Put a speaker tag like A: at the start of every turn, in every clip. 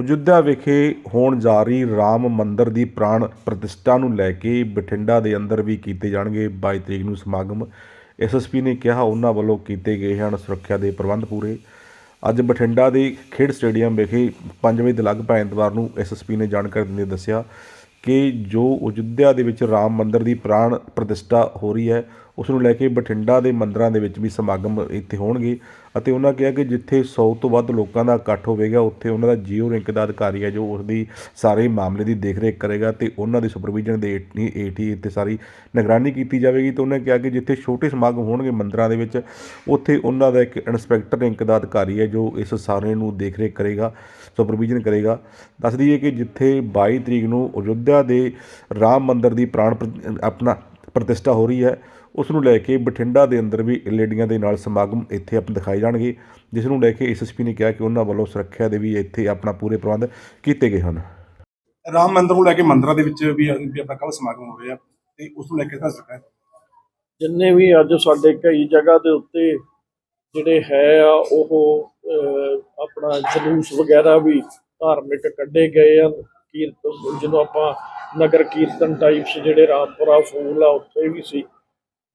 A: ਅਯੁੱਧਿਆ ਵਿਖੇ ਹੋਣ ਜਾ ਰਹੀ ਰਾਮ ਮੰਦਰ ਦੀ ਪ੍ਰਾਣ ਪ੍ਰਤਿਸ਼ਠਾ ਨੂੰ ਲੈ ਕੇ ਬਠਿੰਡਾ ਦੇ ਅੰਦਰ ਵੀ ਕੀਤੇ ਜਾਣਗੇ 22 ਤਰੀਕ ਨੂੰ ਸਮਾਗਮ। ਐਸਐਸਪੀ ਨੇ ਕਿਹਾ ਉਹਨਾਂ ਵੱਲੋਂ ਕੀਤੇ ਗਏ ਹਨ ਸੁਰੱਖਿਆ ਦੇ ਪ੍ਰਬੰਧ ਪੂਰੇ। ਅੱਜ ਬਠਿੰਡਾ ਦੇ ਖੇਡ ਸਟੇਡੀਅਮ ਵਿਖੇ 5 ਵਜੇ ਦੇ ਲਗਭਗ ਐਤਵਾਰ ਨੂੰ ਐਸਐਸਪੀ ਨੇ ਜਾਣਕਾਰੀ ਦਿੰਦੇ ਦੱਸਿਆ ਕਿ ਜੋ ਅਯੁੱਧਿਆ ਦੇ ਵਿੱਚ ਰਾਮ ਮੰਦਰ ਦੀ ਪ੍ਰਾਣ ਪ੍ਰਤਿਸ਼ਠਾ ਹੋ ਰਹੀ ਹੈ ਉਸ ਨੂੰ ਲੈ ਕੇ ਬਠਿੰਡਾ ਦੇ ਮੰਦਰਾਂ ਦੇ ਵਿੱਚ ਵੀ ਸਮਾਗਮ ਇੱਥੇ ਹੋਣਗੇ ਅਤੇ ਉਹਨਾਂ ਕਿਹਾ ਕਿ ਜਿੱਥੇ 100 ਤੋਂ ਵੱਧ ਲੋਕਾਂ ਦਾ ਇਕੱਠ ਹੋਵੇਗਾ, ਉੱਥੇ ਉਹਨਾਂ ਦਾ ਜੀਓ ਰਿੰਕ ਦਾ ਅਧਿਕਾਰੀ ਹੈ ਜੋ ਉਸ ਦੀ ਸਾਰੇ ਮਾਮਲੇ ਦੀ ਦੇਖਰੇਖ ਕਰੇਗਾ ਤੇ ਉਹਨਾਂ ਦੀ ਸੁਪਰਵਿਜ਼ਨ ਦੇ ਏਟੀ ਏਟੀ ਤੇ ਸਾਰੀ ਨਿਗਰਾਨੀ ਕੀਤੀ ਜਾਵੇਗੀ। ਤੇ ਉਹਨੇ ਕਿਹਾ ਕਿ ਜਿੱਥੇ ਛੋਟੇ ਸਮਾਗਮ ਹੋਣਗੇ ਮੰਦਰਾਂ ਦੇ ਵਿੱਚ, ਉੱਥੇ ਉਹਨਾਂ ਦਾ ਇੱਕ ਇਨਸਪੈਕਟਰ ਰਿੰਕ ਦਾ ਅਧਿਕਾਰੀ ਹੈ ਜੋ ਇਸ ਸਾਰੇ ਨੂੰ ਦੇਖਰੇਖ ਕਰੇਗਾ ਸੁਪਰਵਿਜ਼ਨ ਕਰੇਗਾ। ਦੱਸ ਦਈਏ ਕਿ ਜਿੱਥੇ 22 ਤਰੀਕ ਨੂੰ ਅਯੁੱਧਿਆ ਦੇ ਰਾਮ ਮੰਦਿਰ ਦੀ ਪ੍ਰਾਣ ਪ੍ਰਤ- ਆਪਣਾ ਪ੍ਰਤਿਸ਼ਠਾ ਹੋ ਰਹੀ ਹੈ। ਉਸ ਨੂੰ ਲੈ ਕੇ ਬਠਿੰਡਾ ਦੇ ਅੰਦਰ ਵੀ ਲੇਡੀਆਂ ਦੇ ਨਾਲ ਸਮਾਗਮ ਇੱਥੇ ਆਪਣੇ ਦਿਖਾਏ ਜਾਣਗੇ ਜਿਸ ਨੂੰ ਲੈ ਕੇ ਐਸਐਸਪੀ ਨੇ ਕਿਹਾ ਕਿ ਉਹਨਾਂ ਵੱਲੋਂ ਸੁਰੱਖਿਆ ਦੇ ਵੀ ਇੱਥੇ ਆਪਣਾ ਪੂਰੇ ਪ੍ਰਬੰਧ ਕੀਤੇ ਗਏ ਹਨ।
B: ਰਾਮ ਮੰਦਿਰ ਨੂੰ ਲੈ ਕੇ ਮੰਦਿਰਾਂ ਦੇ ਵਿੱਚ ਵੀ ਵੀ ਆਪਣਾ ਕੱਲ ਸਮਾਗਮ ਹੋ ਰਿਹਾ ਤੇ ਉਸ ਨੂੰ ਲੈ ਕੇ ਦੱਸ ਸਕਦਾ
C: ਜਿੰਨੇ ਵੀ ਅੱਜ ਸਾਡੇ ਕਈ ਜਗ੍ਹਾ ਦੇ ਉੱਤੇ ਜਿਹੜੇ ਹੈ ਆ ਉਹ ਆਪਣਾ ਜਲੂਸ ਵਗੈਰਾ ਵੀ ਧਾਰਮਿਕ ਕੱਢੇ ਗਏ ਆ ਕੀਰਤਨ ਜਿਹਨੂੰ ਆਪਾਂ ਨਗਰ ਕੀਰਤਨ ਟਾਈਪਸ ਜਿਹੜੇ ਰਾਮਪੁਰਾ ਫੂਲ ਆ ਉੱਥੇ ਵੀ ਸੀ।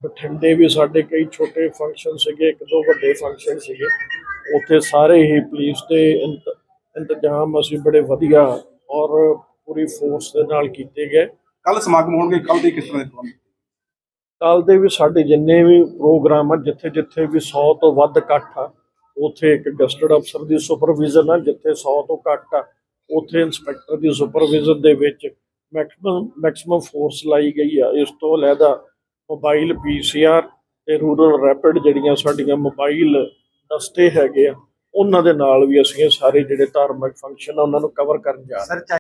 C: ਬਠਿੰਡੇ ਵੀ ਸਾਡੇ ਕਈ ਛੋਟੇ ਫੰਕਸ਼ਨ ਸੀਗੇ ਇੱਕ ਦੋ ਵੱਡੇ ਫੰਕਸ਼ਨ ਸੀਗੇ। ਉੱਥੇ ਸਾਰੇ ਹੀ ਪੁਲਿਸ ਦੇ ਇੰਤ- ਇੰਤਜ਼ਾਮ ਅਸੀਂ ਬੜੇ ਵਧੀਆ ਔਰ ਪੂਰੀ ਫੋਰਸ ਦੇ ਨਾਲ ਕੀਤੇ ਗਏ।
B: ਕੱਲ ਸਮਾਗਮ ਹੋਣਗੇ ਕੱਲ ਦੇ ਕਿਸ ਤਰ੍ਹਾਂ ਦੇ
C: ਕੱਲ ਦੇ ਵੀ ਸਾਡੇ ਜਿੰਨੇ ਵੀ ਪ੍ਰੋਗਰਾਮ ਆ ਜਿੱਥੇ ਜਿੱਥੇ ਵੀ 100 ਤੋਂ ਵੱਧ ਇਕੱਠ ਆ ਉੱਥੇ ਇੱਕ ਗਸਟਡ ਅਫਸਰ ਦੀ ਸੁਪਰਵਿਜ਼ਨ ਆ ਜਿੱਥੇ 100 ਤੋਂ ਘੱਟ ਆ। ਉੱਥੇ ਇੰਸਪੈਕਟਰ ਦੀ ਸੁਪਰਵਿਜ਼ਨ ਦੇ ਵਿੱਚ ਮੈਕਸਿਮਮ ਮੈਕਸਿਮਮ ਫੋਰਸ ਲਾਈ ਗਈ ਆ ਇਸ ਤੋਂ ਅਲੱਗਾ ਮੋਬਾਈਲ ਪੀਸੀਆਰ ਤੇ ਰੂਰਲ ਰੈਪਿਡ ਜਿਹੜੀਆਂ ਸਾਡੀਆਂ ਮੋਬਾਈਲ ਦਸਤੇ ਹੈਗੇ ਆ, ਉਹਨਾਂ ਦੇ ਨਾਲ ਵੀ ਅਸੀਂ ਇਹ ਸਾਰੇ ਜਿਹੜੇ ਧਾਰਮਿਕ ਫੰਕਸ਼ਨ ਆ, ਉਹਨਾਂ ਨੂੰ ਕਵਰ ਕਰਨ ਜਾ ਰਹੇ ਹਾਂ।